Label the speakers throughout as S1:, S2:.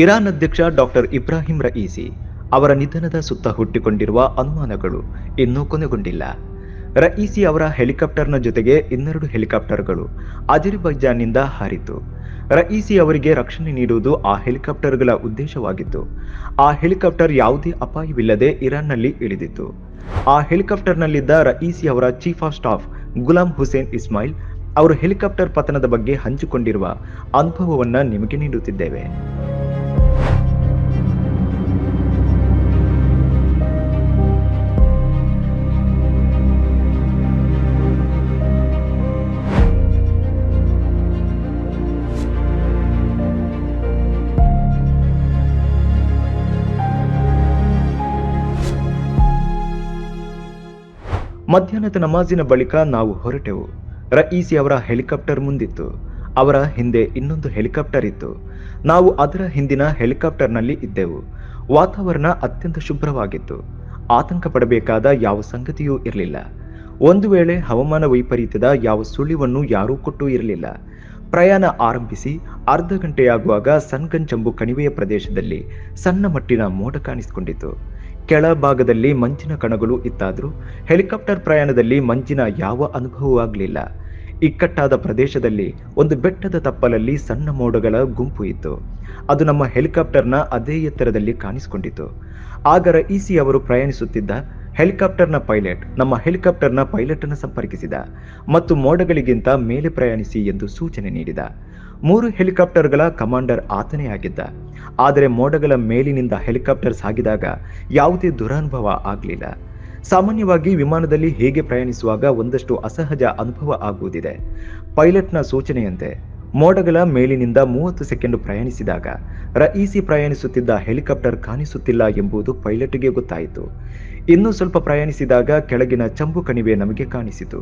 S1: Iran ಅಧ್ಯಕ್ಷ doctor Ibrahim ರಯೀಸಿ ಅವರ ನಿಧನದ ಸುತ್ತ ಹುಟ್ಟಿಕೊಂಡಿರುವ ಅನುಮಾನಗಳು ಇನ್ನೂ ಕೊನೆಗೊಂಡಿಲ್ಲ. ರಯೀಸಿ ಅವರ ಹೆಲಿಕಾಪ್ಟರ್ನ ಜೊತೆಗೆ ಇನ್ನೆರಡು ಹೆಲಿಕಾಪ್ಟರ್ಗಳು ಅಜರ್ಬೈಜಾನ್ನಿಂದ ಹಾರಿತು. ರಯೀಸಿ ಅವರಿಗೆ ರಕ್ಷಣೆ ನೀಡುವುದು ಆ ಹೆಲಿಕಾಪ್ಟರ್ಗಳ ಉದ್ದೇಶವಾಗಿತ್ತು. ಆ ಹೆಲಿಕಾಪ್ಟರ್ ಯಾವುದೇ ಅಪಾಯವಿಲ್ಲದೆ ಇರಾನ್ನಲ್ಲಿ ಇಳಿದಿತ್ತು. ಆ ಹೆಲಿಕಾಪ್ಟರ್ನಲ್ಲಿದ್ದ ರಯೀಸಿ ಅವರ chief of staff Gholam Hossein Esmaili ಅವರು ಹೆಲಿಕಾಪ್ಟರ್ ಪತನದ ಬಗ್ಗೆ ಹಂಚಿಕೊಂಡಿರುವ ಅನುಭವವನ್ನು ನಿಮಗೆ ನೀಡುತ್ತಿದ್ದೇವೆ. ಮಧ್ಯಾಹ್ನದ ನಮಾಜಿನ ಬಳಿಕ ನಾವು ಹೊರಟೆವು. ರಯೀಸಿ ಅವರ ಹೆಲಿಕಾಪ್ಟರ್ ಮುಂದಿತ್ತು. ಅವರ ಹಿಂದೆ ಇನ್ನೊಂದು ಹೆಲಿಕಾಪ್ಟರ್ ಇತ್ತು. ನಾವು ಅದರ ಹಿಂದಿನ ಹೆಲಿಕಾಪ್ಟರ್ನಲ್ಲಿ ಇದ್ದೆವು. ವಾತಾವರಣ ಅತ್ಯಂತ ಶುಭ್ರವಾಗಿತ್ತು. ಆತಂಕ ಪಡಬೇಕಾದ ಯಾವ ಸಂಗತಿಯೂ ಇರಲಿಲ್ಲ. ಒಂದು ವೇಳೆ ಹವಾಮಾನ ವೈಪರೀತ್ಯದ ಯಾವ ಸುಳಿವನ್ನು ಯಾರೂ ಕೊಟ್ಟು ಇರಲಿಲ್ಲ. ಪ್ರಯಾಣ ಆರಂಭಿಸಿ ಅರ್ಧ ಗಂಟೆಯಾಗುವಾಗ ಸನ್ಗಂಜಂಬು ಕಣಿವೆಯ ಪ್ರದೇಶದಲ್ಲಿ ಸಣ್ಣ ಮಟ್ಟಿನ ಮೋಡ ಕಾಣಿಸಿಕೊಂಡಿತು. ಕೆಳಭಾಗದಲ್ಲಿ ಮಂಜಿನ ಕಣಗಳು ಇತ್ತಾದರೂ ಹೆಲಿಕಾಪ್ಟರ್ ಪ್ರಯಾಣದಲ್ಲಿ ಮಂಜಿನ ಯಾವ ಅನುಭವವಾಗಲಿಲ್ಲ ಇಕ್ಕಟ್ಟಾದ ಪ್ರದೇಶದಲ್ಲಿ ಒಂದು ಬೆಟ್ಟದ ತಪ್ಪಲಲ್ಲಿ ಸಣ್ಣ ಮೋಡಗಳ ಗುಂಪು ಇತ್ತು. ಅದು ನಮ್ಮ ಹೆಲಿಕಾಪ್ಟರ್ನ ಅದೇ ಎತ್ತರದಲ್ಲಿ ಕಾಣಿಸಿಕೊಂಡಿತು ಆಗ ರಯೀಸಿ ಅವರು ಪ್ರಯಾಣಿಸುತ್ತಿದ್ದ ಹೆಲಿಕಾಪ್ಟರ್ನ ಪೈಲಟ್ ನಮ್ಮ ಹೆಲಿಕಾಪ್ಟರ್ನ ಪೈಲಟ್ ಅನ್ನು ಸಂಪರ್ಕಿಸಿದ ಮತ್ತು ಮೋಡಗಳಿಗಿಂತ ಮೇಲೆ ಪ್ರಯಾಣಿಸಿ ಎಂದು ಸೂಚನೆ ನೀಡಿದ. ಮೂರು ಹೆಲಿಕಾಪ್ಟರ್ಗಳ ಕಮಾಂಡರ್ ಆತನೇ ಆಗಿದ್ದ. ಆದರೆ ಮೋಡಗಳ ಮೇಲಿನಿಂದ ಹೆಲಿಕಾಪ್ಟರ್ ಸಾಗಿದಾಗ ಯಾವುದೇ ದುರನುಭವ ಆಗಲಿಲ್ಲ. ಸಾಮಾನ್ಯವಾಗಿ ವಿಮಾನದಲ್ಲಿ ಹೇಗೆ ಪ್ರಯಾಣಿಸುವಾಗ ಒಂದಷ್ಟು ಅಸಹಜ ಅನುಭವ ಆಗುವುದಿದೆ. ಪೈಲಟ್ನ ಸೂಚನೆಯಂತೆ, ಮೋಡಗಳ ಮೇಲಿನಿಂದ ಮೂವತ್ತು ಸೆಕೆಂಡ್ ಪ್ರಯಾಣಿಸಿದಾಗ ರಈಸಿ ಪ್ರಯಾಣಿಸುತ್ತಿದ್ದ ಹೆಲಿಕಾಪ್ಟರ್ ಕಾಣಿಸುತ್ತಿಲ್ಲ ಎಂಬುದು ಪೈಲಟ್ಗೆ ಗೊತ್ತಾಯಿತು. ಇನ್ನೂ ಸ್ವಲ್ಪ ಪ್ರಯಾಣಿಸಿದಾಗ ಕೆಳಗಿನ ಚಂಬು ಕಣಿವೆ ನಮಗೆ ಕಾಣಿಸಿತು.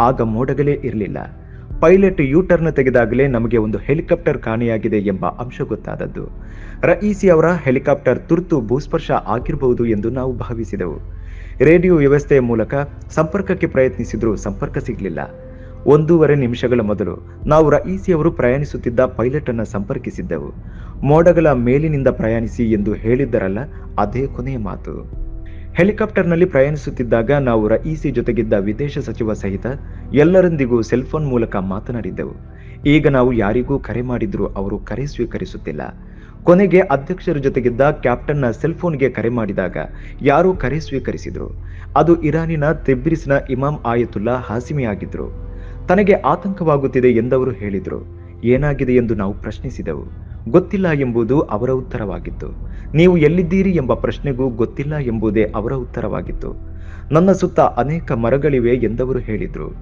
S1: ಆಗ ಮೋಡಗಳೇ ಇರಲಿಲ್ಲ. ಪೈಲಟ್ ಯೂ ಟರ್ನ್ ತೆಗೆದಾಗಲೇ ನಮಗೆ ಒಂದು ಹೆಲಿಕಾಪ್ಟರ್ ಕಾಣೆಯಾಗಿದೆ ಎಂಬ ಅಂಶ ಗೊತ್ತಾದದ್ದು. ರಯೀಸಿ ಅವರ ಹೆಲಿಕಾಪ್ಟರ್ ತುರ್ತು ಭೂಸ್ಪರ್ಶ ಆಗಿರಬಹುದು ಎಂದು ನಾವು ಭಾವಿಸಿದೆವು. ರೇಡಿಯೋ ವ್ಯವಸ್ಥೆಯ ಮೂಲಕ ಸಂಪರ್ಕಕ್ಕೆ ಪ್ರಯತ್ನಿಸಿದ್ರೂ ಸಂಪರ್ಕ ಸಿಗಲಿಲ್ಲ. ಒಂದೂವರೆ ನಿಮಿಷಗಳ ಮೊದಲು ನಾವು ರಈಸಿ ಅವರು ಪ್ರಯಾಣಿಸುತ್ತಿದ್ದ ಪೈಲಟ್ ಅನ್ನು ಸಂಪರ್ಕಿಸಿದ್ದೆವು. ಮೋಡಗಳ ಮೇಲಿನಿಂದ ಪ್ರಯಾಣಿಸಿ ಎಂದು ಹೇಳಿದ್ದರಲ್ಲ, ಅದೇ ಕೊನೆಯ ಮಾತು. ಹೆಲಿಕಾಪ್ಟರ್ನಲ್ಲಿ ಪ್ರಯಾಣಿಸುತ್ತಿದ್ದಾಗ ನಾವು ರಈಸಿ ಜೊತೆಗಿದ್ದ ವಿದೇಶ ಸಚಿವ ಸಹಿತ ಎಲ್ಲರೊಂದಿಗೂ ಸೆಲ್ಫೋನ್ ಮೂಲಕ ಮಾತನಾಡಿದ್ದೆವು. ಈಗ ನಾವು ಯಾರಿಗೂ ಕರೆ ಮಾಡಿದರೂ ಅವರು ಕರೆ ಸ್ವೀಕರಿಸುತ್ತಿಲ್ಲ. ಕೊನೆಗೆ ಅಧ್ಯಕ್ಷರ ಜೊತೆಗಿದ್ದ ಕ್ಯಾಪ್ಟನ್ನ ಸೆಲ್ಫೋನ್ಗೆ ಕರೆ ಮಾಡಿದಾಗ ಯಾರೂ ಕರೆ ಸ್ವೀಕರಿಸಿದ್ರು. ಅದು ಇರಾನಿನ ತೆಬ್ರಿಸ್ನ ಇಮಾಮ್ ಆಯತುಲ್ಲಾ ಹಾಸಿಮಿ ಆಗಿದ್ರು ತನಗೆ ಆತಂಕವಾಗುತ್ತಿದೆ ಎಂದವರು ಹೇಳಿದರು. ಏನಾಗಿದೆ ಎಂದು ನಾವು ಪ್ರಶ್ನಿಸಿದೆವು. ಗೊತ್ತಿಲ್ಲ ಎಂಬುದು ಅವರ ಉತ್ತರವಾಗಿತ್ತು. ನೀವು ಎಲ್ಲಿದ್ದೀರಿ ಎಂಬ ಪ್ರಶ್ನೆಗೂ ಗೊತ್ತಿಲ್ಲ ಎಂಬುದೇ ಅವರ ಉತ್ತರವಾಗಿತ್ತು. ನನ್ನ ಸುತ್ತ ಅನೇಕ ಮರಗಳಿವೆ ಎಂದವರು ಹೇಳಿದರು.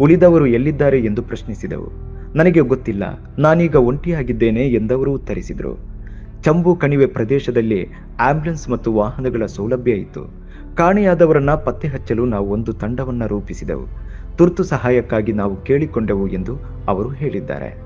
S1: ಉಳಿದವರು ಎಲ್ಲಿದ್ದಾರೆ ಎಂದು ಪ್ರಶ್ನಿಸಿದೆವು. ನನಗೆ ಗೊತ್ತಿಲ್ಲ, ನಾನೀಗ ಒಂಟಿಯಾಗಿದ್ದೇನೆ ಎಂದವರು ಉತ್ತರಿಸಿದರು. ಚಂಬು ಕಣಿವೆ ಪ್ರದೇಶದಲ್ಲಿ ಆಂಬ್ಯುಲೆನ್ಸ್ ಮತ್ತು ವಾಹನಗಳ ಸೌಲಭ್ಯ ಇತ್ತು. ಕಾಣೆಯಾದವರನ್ನ ಪತ್ತೆ ಹಚ್ಚಲು ನಾವು ಒಂದು ತಂಡವನ್ನ ರೂಪಿಸಿದೆವು. ತುರ್ತು ಸಹಾಯಕ್ಕಾಗಿ ನಾವು ಕೇಳಿಕೊಂಡೆವು ಎಂದು ಅವರು ಹೇಳಿದ್ದಾರೆ.